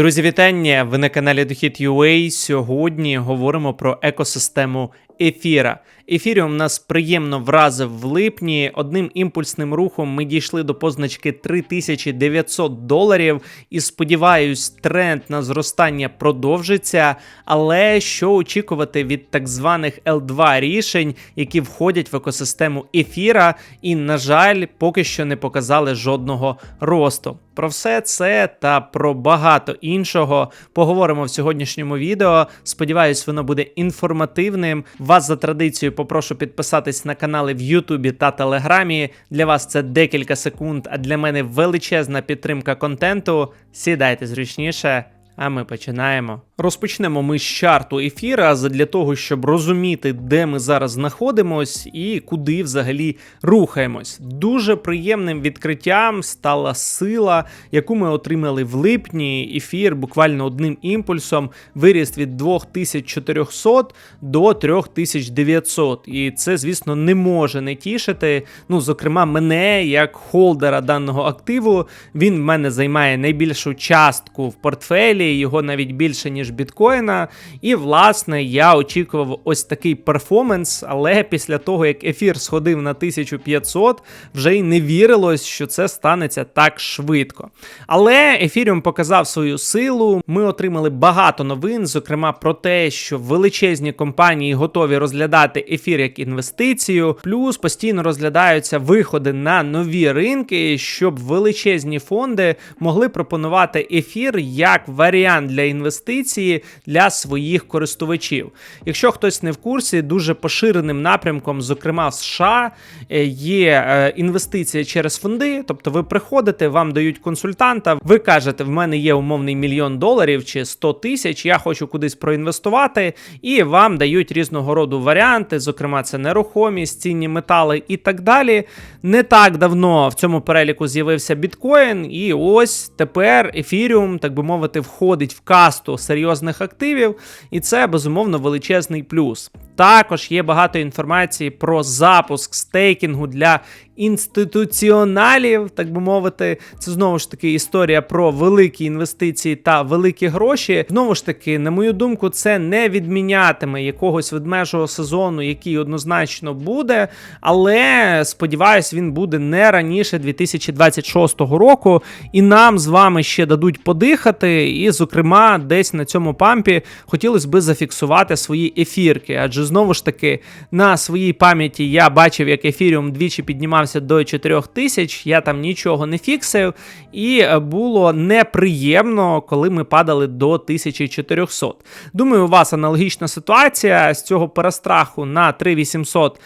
Друзі, вітання! Ви на каналі Дохід.ua. Сьогодні говоримо про екосистему ефіра. Ефіріум нас приємно вразив в липні. Одним імпульсним рухом ми дійшли до позначки 3900 доларів. І сподіваюсь, тренд на зростання продовжиться. Але що очікувати від так званих L2 рішень, які входять в екосистему ефіра, і, на жаль, поки що не показали жодного росту. Про все це та про багато іншого поговоримо в сьогоднішньому відео. Сподіваюсь, воно буде інформативним. Вас за традицією попрошу підписатись на канали в Ютубі та Телеграмі. Для вас це декілька секунд, а для мене величезна підтримка контенту. Сідайте зручніше, а ми починаємо. Розпочнемо ми з чарту ефіра для того, щоб розуміти, де ми зараз знаходимось і куди взагалі рухаємось. Дуже приємним відкриттям стала сила, яку ми отримали в липні. Ефір буквально одним імпульсом виріс від 2400 до 3900. І це, звісно, не може не тішити. Ну, зокрема, мене як холдера даного активу. Він в мене займає найбільшу частку в портфелі, його навіть більше ніж біткоїна. І, власне, я очікував ось такий перформанс, але після того, як ефір сходив на 1500, вже й не вірилось, що це станеться так швидко. Але ефіріум показав свою силу. Ми отримали багато новин, зокрема про те, що величезні компанії готові розглядати ефір як інвестицію, плюс постійно розглядаються виходи на нові ринки, щоб величезні фонди могли пропонувати ефір як варіант для інвестиції для своїх користувачів. Якщо хтось не в курсі, дуже поширеним напрямком, зокрема в США, е, є е, інвестиція через фонди. Тобто ви приходите, вам дають консультанта, ви кажете, в мене є умовний мільйон доларів чи 100 тисяч, я хочу кудись проінвестувати, і вам дають різного роду варіанти, зокрема, це нерухомість, цінні метали і так далі. Не так давно в цьому переліку з'явився біткоін, і ось тепер ефіріум, так би мовити, входить в касту серйозних активів, і це безумовно величезний плюс. Також є багато інформації про запуск стейкінгу для інституціоналів, так би мовити. Це знову ж таки історія про великі інвестиції та великі гроші. Знову ж таки, на мою думку, це не відмінятиме якогось ведмежого сезону, який однозначно буде. Але сподіваюсь, він буде не раніше 2026 року. І нам з вами ще дадуть подихати. І, зокрема, десь на цьому пампі хотілося би зафіксувати свої ефірки. Адже знову ж таки на своїй пам'яті я бачив, як ефіріум двічі піднімався до 4 тисяч, я там нічого не фіксив, і було неприємно, коли ми падали до 1400. Думаю, у вас аналогічна ситуація з цього перестраху на 3800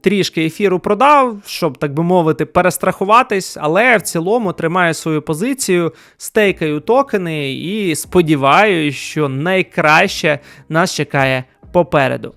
трішки ефіру продав, щоб, так би мовити, перестрахуватись, але в цілому тримаю свою позицію, стейкаю токени і сподіваюся, що найкраще нас чекає попереду.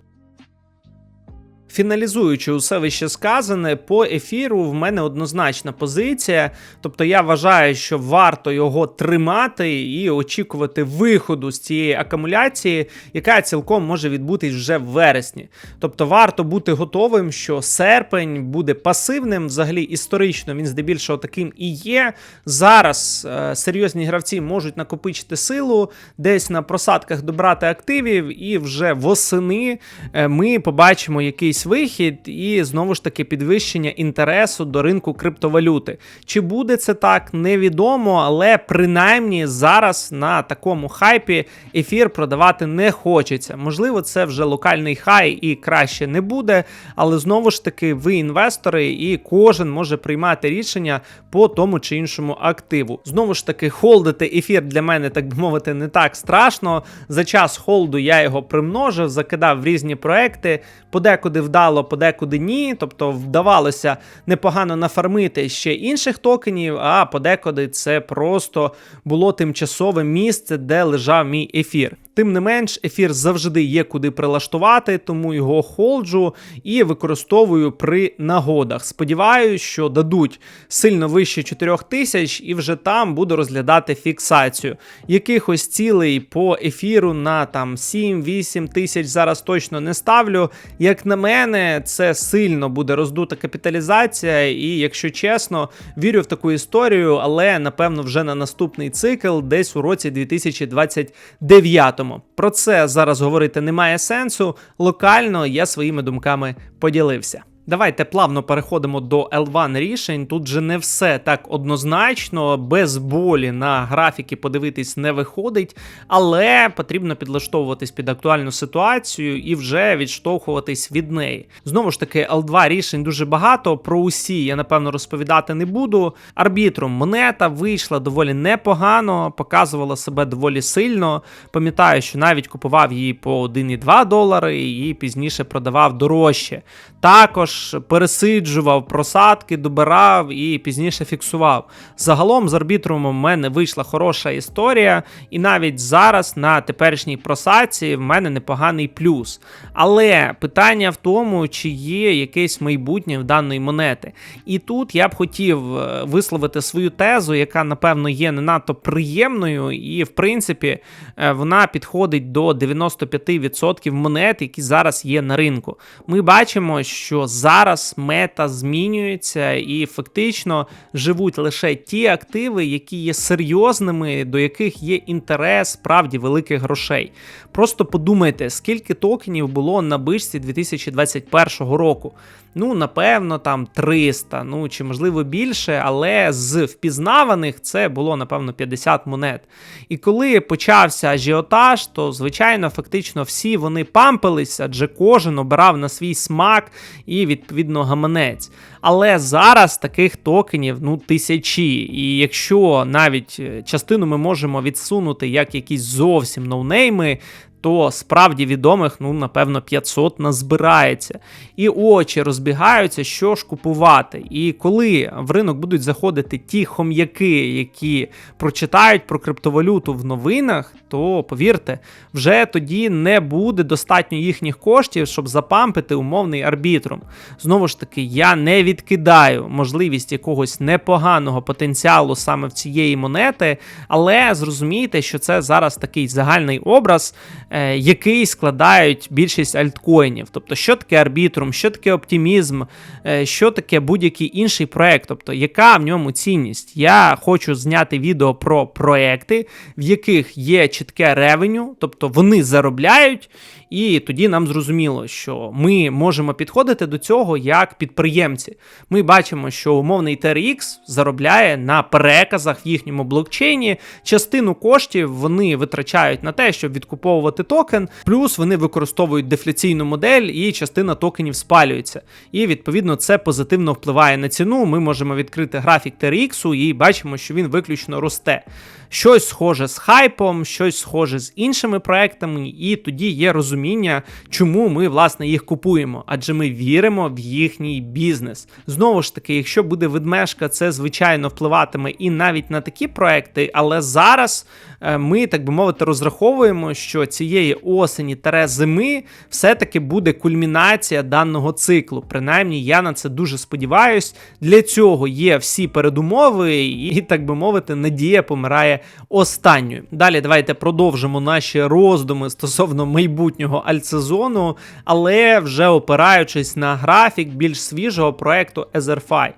Фіналізуючи усе вище сказане, по ефіру в мене однозначна позиція. Тобто я вважаю, що варто його тримати і очікувати виходу з цієї акумуляції, яка цілком може відбутись вже в вересні. Тобто варто бути готовим, що серпень буде пасивним. Взагалі історично він здебільшого таким і є. Зараз е, серйозні гравці можуть накопичити силу, десь на просадках добрати активів, і вже восени е, ми побачимо якийсь вихід і знову ж таки підвищення інтересу до ринку криптовалюти. Чи буде це так, невідомо, але принаймні зараз на такому хайпі ефір продавати не хочеться. Можливо, це вже локальний хай і краще не буде, але знову ж таки, ви інвестори, і кожен може приймати рішення по тому чи іншому активу. Знову ж таки, холдити ефір для мене, так би мовити, не так страшно. За час холду я його примножив, закидав в різні проекти, подекуди в вдало, подекуди ні. Тобто вдавалося непогано нафармити ще інших токенів, а подекуди це просто було тимчасове місце, де лежав мій ефір. Тим не менш, ефір завжди є куди прилаштувати, тому його холджу і використовую при нагодах. Сподіваюсь, що дадуть сильно вище 4000 і вже там буду розглядати фіксацію. Якихось цілей по ефіру на там 7-8 тисяч зараз точно не ставлю. Як на мене, це сильно буде роздута капіталізація, і якщо чесно, вірю в таку історію, але напевно вже на наступний цикл, десь у році 2029. Про це зараз говорити немає сенсу. Локально я своїми думками поділився. Давайте плавно переходимо до L1 рішень. Тут же не все так однозначно, без болі на графіки подивитись не виходить, але потрібно підлаштовуватись під актуальну ситуацію і вже відштовхуватись від неї. Знову ж таки, L2 рішень дуже багато. Про усі я напевно розповідати не буду. Арбітром монета вийшла доволі непогано, показувала себе доволі сильно. Пам'ятаю, що навіть купував її по 1,2 долари і пізніше продавав дорожче. Також пересиджував просадки, добирав і пізніше фіксував. Загалом з арбітрумом в мене вийшла хороша історія, і навіть зараз на теперішній просадці в мене непоганий плюс. Але питання в тому, чи є якесь майбутнє в даної монети. І тут я б хотів е, висловити свою тезу, яка, напевно, є не надто приємною, і, в принципі, е, вона підходить до 95% монет, які зараз є на ринку. Ми бачимо, що зараз мета змінюється і фактично живуть лише ті активи, які є серйозними, до яких є інтерес справді великих грошей. Просто подумайте, скільки токенів було на биржці 2021 року. Ну, напевно, там 300, ну чи можливо більше, але з впізнаваних це було, напевно, 50 монет. І коли почався ажіотаж, то, звичайно, фактично всі вони пампилися, адже кожен обирав на свій смак і, відповідно, гаманець. Але зараз таких токенів ну, тисячі. І якщо навіть е, частину ми можемо відсунути як якісь зовсім ноунейми, то справді відомих, ну, напевно, 500 назбирається. І очі розбігаються, що ж купувати. І коли в ринок будуть заходити ті хом'яки, які прочитають про криптовалюту в новинах, то повірте, вже тоді не буде достатньо їхніх коштів, щоб запампити умовний арбітрум. Знову ж таки, я не відкидаю можливість якогось непоганого потенціалу саме в цієї монети, але зрозумійте, що це зараз такий загальний образ. Е, який складають більшість альткоїнів. Тобто, що таке арбітрум, що таке оптимізм, е, що таке будь-який інший проект, тобто, яка в ньому цінність. Я хочу зняти відео про проекти, в яких є чітке ревеню, тобто вони заробляють. І тоді нам зрозуміло, що ми можемо підходити до цього як підприємці. Ми бачимо, що умовний TRX заробляє на переказах в їхньому блокчейні. Частину коштів вони витрачають на те, щоб відкуповувати токен, плюс вони використовують дефляційну модель, і частина токенів спалюється. І відповідно це позитивно впливає на ціну. Ми можемо відкрити графік TRX і бачимо, що він виключно росте. Щось схоже з хайпом, щось схоже з іншими проектами, і тоді є розуміння, чому ми власне їх купуємо, адже ми віримо в їхній бізнес. Знову ж таки, якщо буде ведмешка, це звичайно впливатиме і навіть на такі проекти, але зараз е, ми, так би мовити, розраховуємо, що цієї осені та зими все-таки буде кульмінація даного циклу. Принаймні, я на це дуже сподіваюсь. Для цього є всі передумови, і, так би мовити, надія помирає останньою. Далі давайте продовжимо наші роздуми стосовно майбутнього альтсезону, але вже опираючись на графік більш свіжого проекту Etherfi.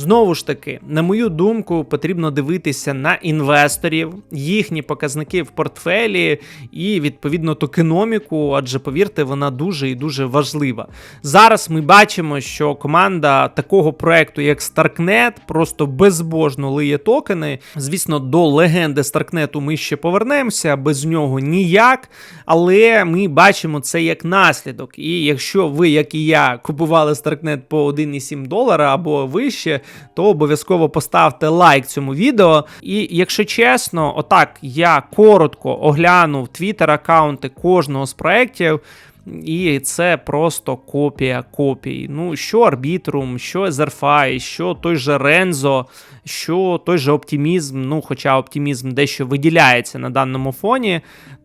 Знову ж таки, на мою думку, потрібно дивитися на інвесторів, їхні показники в портфелі і відповідно токеноміку, адже повірте, вона дуже і дуже важлива. Зараз ми бачимо, що команда такого проекту, як Starknet, просто безбожно лиє токени. Звісно, до легенди Starknet ми ще повернемося, без нього ніяк. Але ми бачимо це як наслідок. І якщо ви, як і я, купували Starknet по 1,7 долара або вище, то обов'язково поставте лайк цьому відео. І якщо чесно, отак я коротко оглянув твіттер аккаунти кожного з проєктів. І це просто копія копій. Ну, що Арбітрум, що Езерфай, що той же Рензо, що той же оптимізм, ну, хоча оптимізм дещо виділяється на даному фоні,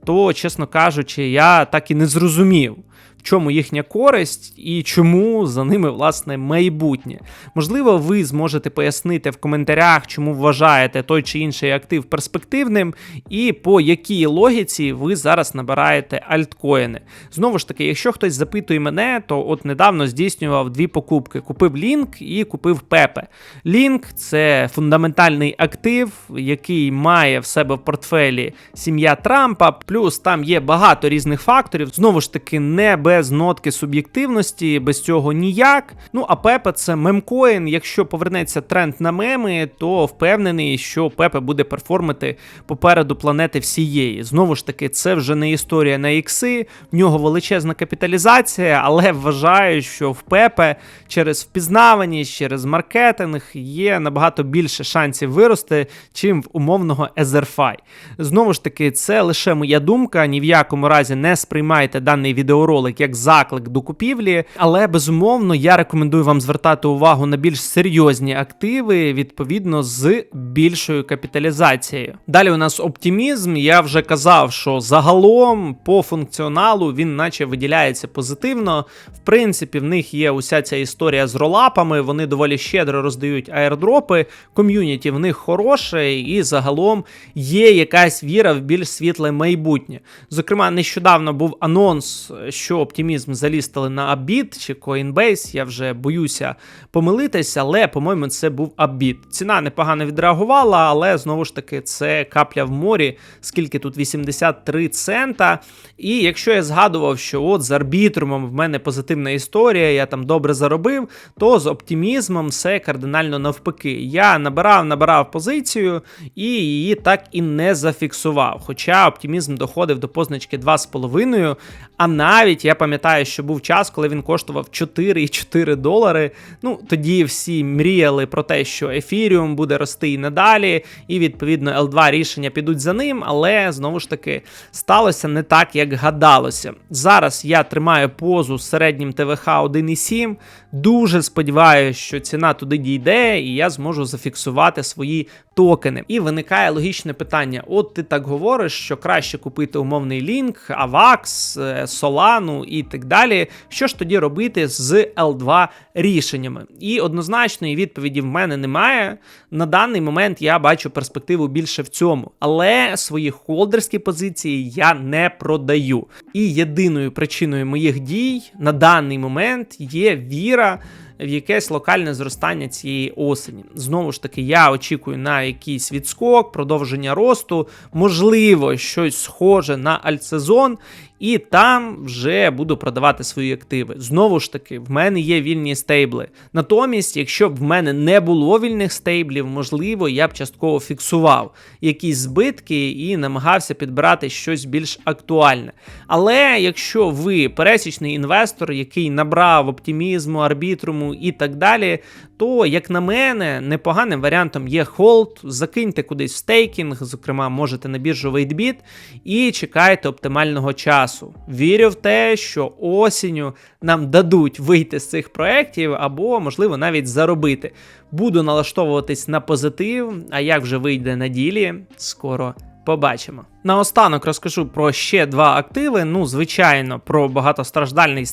то, чесно кажучи, я так і не зрозумів чому їхня користь і чому за ними власне майбутнє. Можливо, ви зможете пояснити в коментарях, чому вважаєте той чи інший актив перспективним, і по якій логіці ви зараз набираєте альткоїни. Знову ж таки, якщо хтось запитує мене, то от недавно здійснював дві покупки: купив Лінк і купив Пепе. Лінк це фундаментальний актив, який має в себе в портфелі сім'я Трампа, плюс там є багато різних факторів. Знову ж таки, не без без нотки суб'єктивності, без цього ніяк. Ну а Пепе це мемкоін. Якщо повернеться тренд на меми, то впевнений, що Пепе буде перформити попереду планети всієї. Знову ж таки, це вже не історія на ікси, в нього величезна капіталізація, але вважаю, що в Пепе через впізнаваність, через маркетинг є набагато більше шансів вирости, чим в умовного Etherfi. Знову ж таки, це лише моя думка. Ні в якому разі не сприймайте даний відеоролик як заклик до купівлі, але безумовно я рекомендую вам звертати увагу на більш серйозні активи відповідно з більшою капіталізацією. Далі у нас оптимізм. Я вже казав, що загалом по функціоналу він, наче виділяється позитивно. В принципі, в них є уся ця історія з ролапами. Вони доволі щедро роздають аердропи. Ком'юніті в них хороше, і загалом є якась віра в більш світле майбутнє. Зокрема, нещодавно був анонс, що оптимізм залістили на Abit чи Coinbase, я вже боюся помилитися, але, по-моєму, це був Abit. Ціна непогано відреагувала, але знову ж таки це капля в морі, скільки тут 83 цента. І якщо я згадував, що от з арбітрумом в мене позитивна історія, я там добре заробив, то з оптимізмом все кардинально навпаки. Я набирав, набирав позицію і її так і не зафіксував. Хоча оптимізм доходив до позначки 2,5, а навіть я пам'ятаю, що був час, коли він коштував 4,4 долари. Ну, тоді всі мріяли про те, що Ефіріум буде рости і надалі, і відповідно L2 рішення підуть за ним, але знову ж таки сталося не так, як гадалося. Зараз я тримаю позу з середнім ТВХ 1,7. Дуже сподіваюся, що ціна туди дійде, і я зможу зафіксувати свої токени. І виникає логічне питання: от ти так говориш, що краще купити умовний лінк, AVAX, Solana і так далі. Що ж тоді робити з L2 рішеннями? І однозначної відповіді в мене немає. На даний момент я бачу перспективу більше в цьому, але свої холдерські позиції я не продаю. І єдиною причиною моїх дій на даний момент є віра в якесь локальне зростання цієї осені. Знову ж таки, я очікую на якийсь відскок, продовження росту, можливо, щось схоже на альтсезон, і там вже буду продавати свої активи. Знову ж таки, в мене є вільні стейбли. Натомість, якщо б в мене не було вільних стейблів, можливо, я б частково фіксував якісь збитки і намагався підбирати щось більш актуальне. Але якщо ви пересічний інвестор, який набрав оптимізму, арбітруму і так далі, то, як на мене, непоганим варіантом є холд, закиньте кудись в стейкінг, зокрема, можете на біржу WaitBit, і чекайте оптимального часу. Вірю в те, що осінню нам дадуть вийти з цих проєктів, або, можливо, навіть заробити. Буду налаштовуватись на позитив, а як вже вийде на ділі, скоро побачимо. Наостанок розкажу про ще два активи. Ну, звичайно, про багатостраждальний.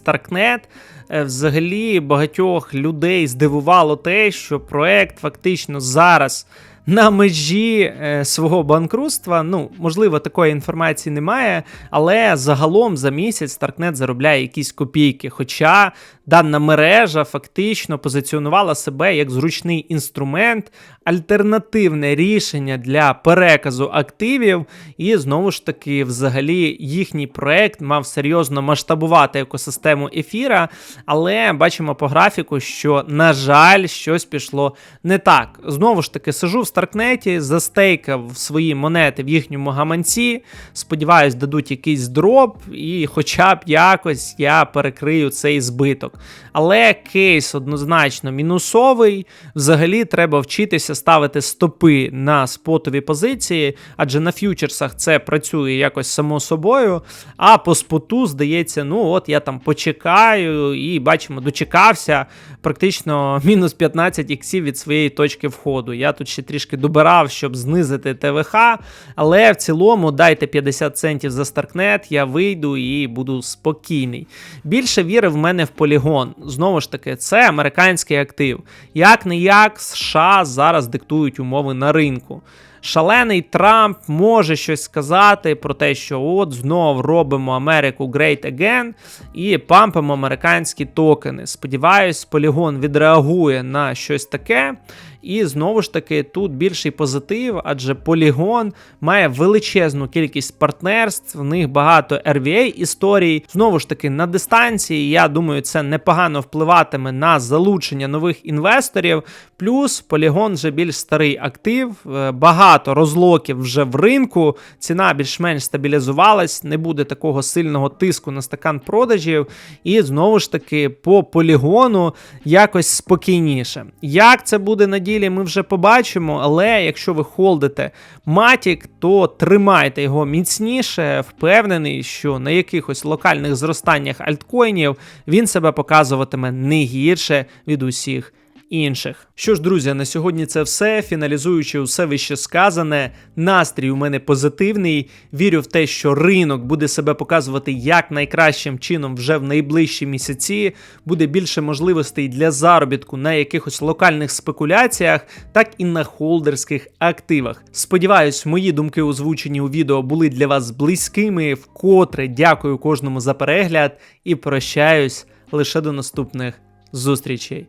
Е, взагалі, багатьох людей здивувало те, що проект фактично зараз на межі е, свого банкрутства. Ну, можливо, такої інформації немає, але загалом за місяць Старкнет заробляє якісь копійки. Хоча дана мережа фактично позиціонувала себе як зручний інструмент, альтернативне рішення для переказу активів. І знову ж таки, взагалі, їхній проект мав серйозно масштабувати екосистему ефіра. Але бачимо по графіку, що, на жаль, щось пішло не так. Знову ж таки, сижу в Старкнеті, застейкав свої монети в їхньому гаманці. Сподіваюсь, дадуть якийсь дроп, і хоча б якось я перекрию цей збиток. Але кейс однозначно мінусовий. Взагалі треба вчитися ставити стопи на спотові позиції, адже на ф'ючерсах це працює якось само собою. А по споту здається, ну от я там почекаю і бачимо, дочекався практично мінус 15 іксів від своєї точки входу. Я тут ще трішки добирав, щоб знизити ТВХ, але в цілому дайте 50 центів за Старкнет, я вийду і буду спокійний. Більше віри в мене в полігон. Знову ж таки, це американський актив. Як не як, США зараз диктують умови на ринку. Шалений Трамп може щось сказати про те, що от знов робимо Америку Great Again і пампимо американські токени. Сподіваюсь, полігон відреагує на щось таке. І знову ж таки, тут більший позитив, адже Polygon має величезну кількість партнерств, в них багато RVA історій. Знову ж таки, на дистанції, я думаю, це непогано впливатиме на залучення нових інвесторів. Плюс Polygon вже більш старий актив, е, багато розлоків вже в ринку, ціна більш-менш стабілізувалась, не буде такого сильного тиску на стакан продажів. І знову ж таки, по полігону якось спокійніше. Як це буде на ділі, ми вже побачимо. Але якщо ви холдите матік, то тримайте його міцніше, впевнений, що на якихось локальних зростаннях альткоїнів він себе показуватиме не гірше від усіх. Інших. Що ж, друзі, на сьогодні це все. Фіналізуючи усе вище сказане, настрій у мене позитивний. Вірю в те, що ринок буде себе показувати як найкращим чином вже в найближчі місяці. Буде більше можливостей для заробітку на якихось локальних спекуляціях, так і на холдерських активах. Сподіваюсь, мої думки озвучені у відео були для вас близькими. Вкотре дякую кожному за перегляд і прощаюсь лише до наступних зустрічей.